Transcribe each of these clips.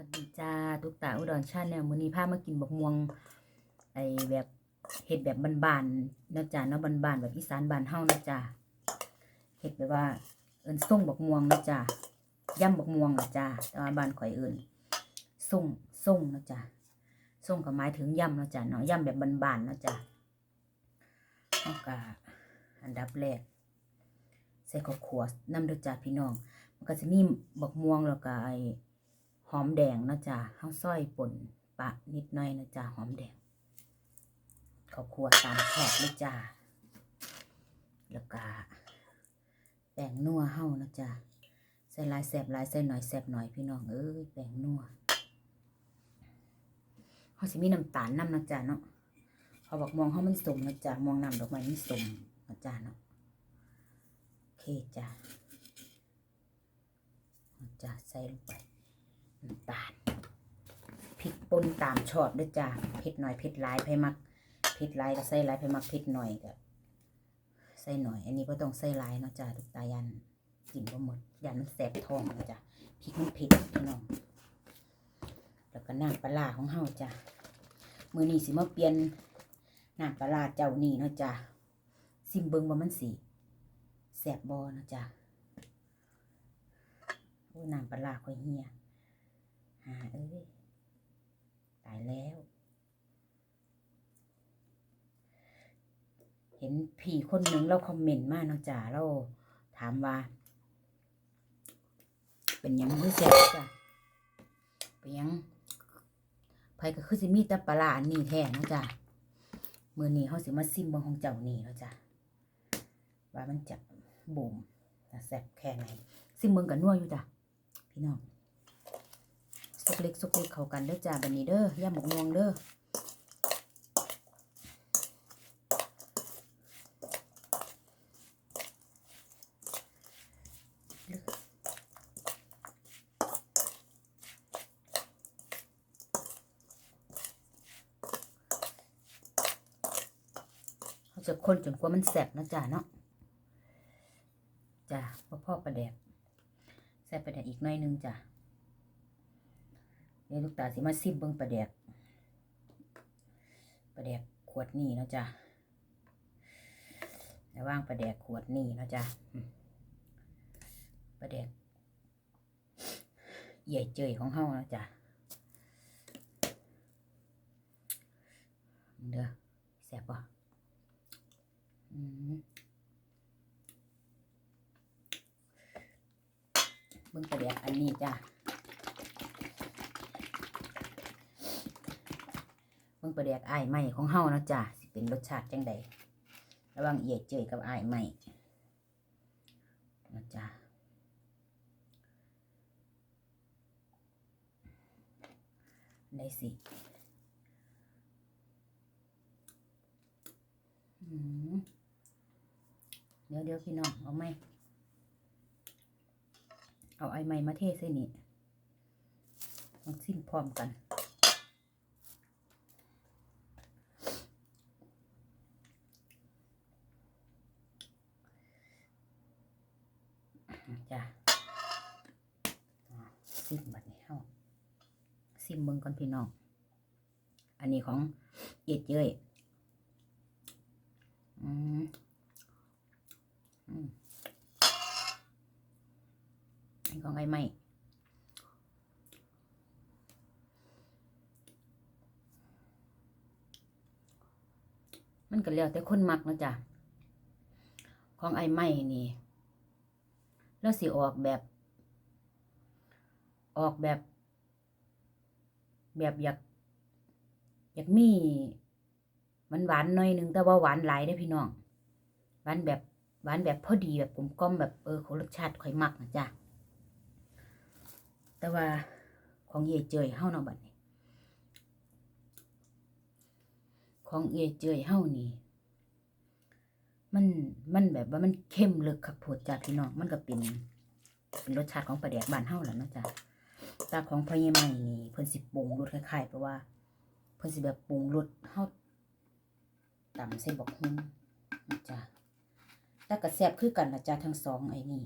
วัสดีจ้าทุกตาอุดรชาแนลมื้อนี้พามากินบักม่วงไอแบบเฮ็ดแบบบานๆนะจ้าเนาะบานๆแบบอีสานบานเฮานะจ้าเฮ็ดแบบว่าเอิ้นส่งบักม่วงนะจ้าย่ำบักม่วงนะจ้าแต่ว่าบานข่อยเอิ้นส่งส่งนะจ้าส่งก็หมายถึงย่ำนะจ้าเนาะย่ำแบบบานๆนะจ้าเฮาก็อันดับแรกใส่ข้าวคั่วน้ำเด้อจ้าพี่น้อง มันก็จะมีบักม่วงแล้วก็ไอ หอมแดงนะจ้ะข้าวซอยป่นปะนิดหน่อยนะจ้ะหอมแดงข้าวคั่วตามชอบเลยจ้าแล้วก็แป้งนัวเฮานะจ้ะใส่ลายแสบลายใส่หน่อยแสบหน่อยพี่น้องเอ้ยแป้งนัวเขาสิมีน้ำตาลน้ำนะจ้ะเนาะเขาบอกมองเขามันสมนะจ้ะมองน้ำดอกไม้มันสมนะจ้ะเนาะโอเคจ้ะจะใส่ลงไป น้ำตาลพริกป่นตามชอบด้วยจ้าเผ็ดหน่อยเผ็ดหลายไผมักเผ็ดหลายก็ใส่หลายไผมักเผ็ดหน่อยก็ใส่หน่อย อันนี้ก็ต้องใส่หลายเนาะจ้าทุกตายันกินก็หมดยันมันแสบท้องนะจ้าพริกมันเผ็ดพี่น้องแล้วก็น้ำปลาร้าของเฮาจ้ามือนี้สิมาเปลี่ยนน้ำปลาร้าเจ้านี่เนาะจ้าซิมเบิงว่ามันสีแสบบ่เนาะจ้าโอ้น้ำปลาร้าค่อยเฮีย หาเอ้ย ตายแล้ว เห็นผีคนหนึ่งเราคอมเมนต์มาเนะจ้าเราถามว่า เป็นยังคือแซ่บจ้ะเป็นยังไผก็คือสิมีแต่ปลาอันนี้แท้นะจ้ะมื้อนี้เฮาสิมาซิมเบิ่งของเจ้านี่นะจ้ะว่ามันจะบูมจะแซ่บแค่ไหนซิมเบิ่งกันนัวอยู่จ้ะพี่น้อง สุกเล็กสุกเล็กเข้ากันเด้อจ้าบันนี้เด้อย่าหมกม่วงเด้อเขาจะคนจนกว่ามันแสบนะจ้าเนาะจ้าพ่อพ่อประแดกใส่ปลาแดกอีกหน่อยนึงจ้ะ เดี๋ยวลูกตาสิมาซิมเบิ่งปลาแดกปลาแดกขวดนี่เนาะจ้ะว่างปลาแดกขวดนี่เนาะจ้ะปลาแดกใหญ่เจยของเฮาเนาะจ้ะเด้อแซ่บป่ะเบิ่งปลาแดกอันนี้จ้ะ เบิ่งปลาแดกอ้ใหม่ของเฮานะจ้ะสิเป็นรสชาติจังใดระว่างเอียดเจยกับไอ้ใหม่นะจ้ะได้สิเดี๋ยวเดี๋ยวพี่น้องเอาไหมเอาไอ้ไม้มาเทใส่นี่มันสิ้นพร้อมกัน จ้ะอ่าซิมบัดนี้เฮา ซิมเบิ่งก่อนพี่น้อง อันนี้ของเอ็ดเย้ยอืมอืมอันของไอ้ไม่มันก็แล้วแต่คนมักนะจ้ะของไอ้ไม่นี่ แล้วสิออกแบบ ออกแบบ แบบอยากอยากมีมันหวานหน่อยหนึงแต่ว่าหวานหลายได้พี่น้องหวานแบบหวานแบบพอดีแบบกลมกล่อมแบบเออของรสชาติข่อยมักนะจ้ะแต่ว่าของเย่เจยเฮาเนาะบัดนี้ ของเย่เจยเฮานี่มันมันแบบว่ามันเข้มลึกคักโพดจ้ะพี่น้องมันก็เป็นเป็นรสชาติของปลาแดกบ้านเฮาแหละนะจ้ะ ต่ของพ่อใหญ่ใหม่นี่เพิ่นสิปรุงรสคล้ายๆเพราะว่า เพิ่นสิแบบปรุงรสเฮาตำใส่บักฮุ่งนะจ้ะต่ก็แซบคือกันนะจ้ะทั้งสองไอ้นี่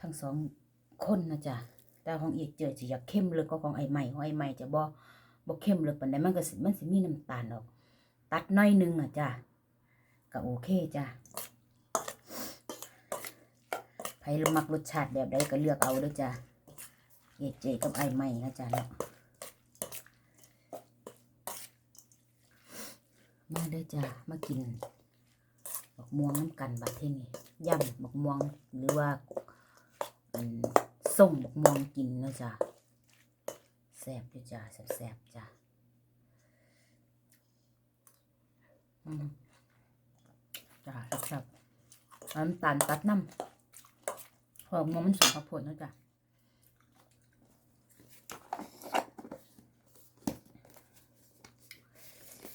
ทั้งสองคนนะจ๊ะต่ของเอีกเจอสิอยากเข้มเลยก็ของไอ้ใหม่ของไอ้ใหม่จะบ่บ่เข้มเลยปานใดมันก็สิมันสิมีน้ำตาลออก ตัดน้อยนึงอะจ้ะก็โอเคจ้ะใครมักรสชาติแบบใดก็เลือกเอาเด้อจ้ะ เอเจกับไอ้ใหม่นะจ๊ะเนาะมาเด้อจ้ะมากินบักม่วงน้ำกันบัดเทนี่ยำบักม่วงหรือว่าอันส้มบักม่วงกินนะจ้ะแซ่บด้อจ้ะแซ่บๆจ้ะอืมจ้าครับน้ำตาลตัดน้ำหอมมันสมข้าวโพดนะจ๊ะ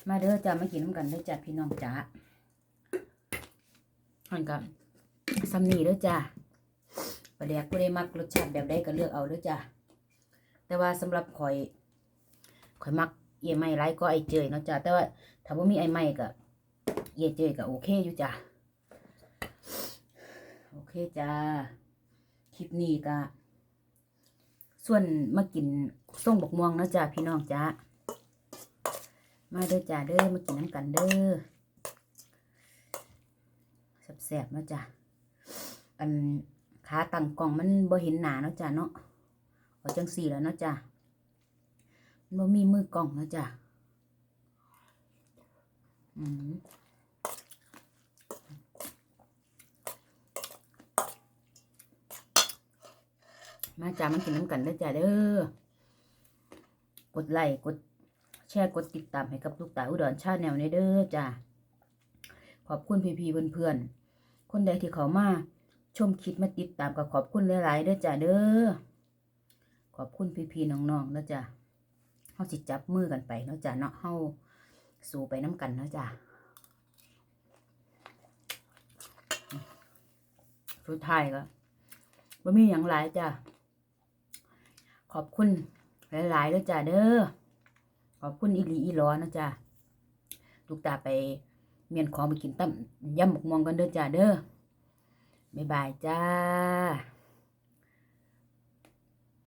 มาเด้อจ้ามากินน้ำกันเด้อจ้าพี่น้องจ้าหันกับซัมนี่เด้อจ้าประเดี๋ยวกูได้มักรสชาติแบบใดก็เลือกเอาเด้อจ้าแต่ว่าสำหรับข่อยข่อยมักเยี่ยไม่ไรก็ไอเจยเนาะจ้าแต่ว่าถ้าว่ามีไอไม่ก็เย่เจยก็โอเคอยู่จ้ะโอเคจ้าคลิปนี้ก็ส่วนมากินส้มบกม่วงเนาะจ้าพี่น้องจ้า มาเด้อจ้าเด้อมากินน้ำกันเด้อแซ่บๆเนาะจ้าอันขาตั้งกล่องมันบ่เห็นหนาเนาะจ้าเนาะเอาจังสี่แล้วเนาะจ้ามันบ่มีมือกล่องเนาะจ้าอืมมาจ้ามันกินน้ำกันเด้อจ้าเด้อกดไลค์กด แชร์กดติดตามให้กับลูกตาอุดรชาแนลในเด้อจ้าขอบคุณพี่ๆเพื่อนๆคนใดที่เขามาชมคลิปมาติดตามก็ขอบคุณหลายๆเด้อจ้าเด้อขอบคุณพี่ๆน้องๆเด้อจ้าเฮาสิจับมือกันไปเนาะจ้าเนาะเฮาสู่ไปน้ำกันเนาะจ้ะสุดท้ายก็บ่มีอย่างหลายจ้ะขอบคุณหลายๆด้วจ้ะเด้อ ขอบคุณอิลีอีล้อนะจ๊ะลูกตาไปเมียนของไปกินตั้มยำหมกมองกันเด้อจ้าเด้อบ๊ายบายจ้า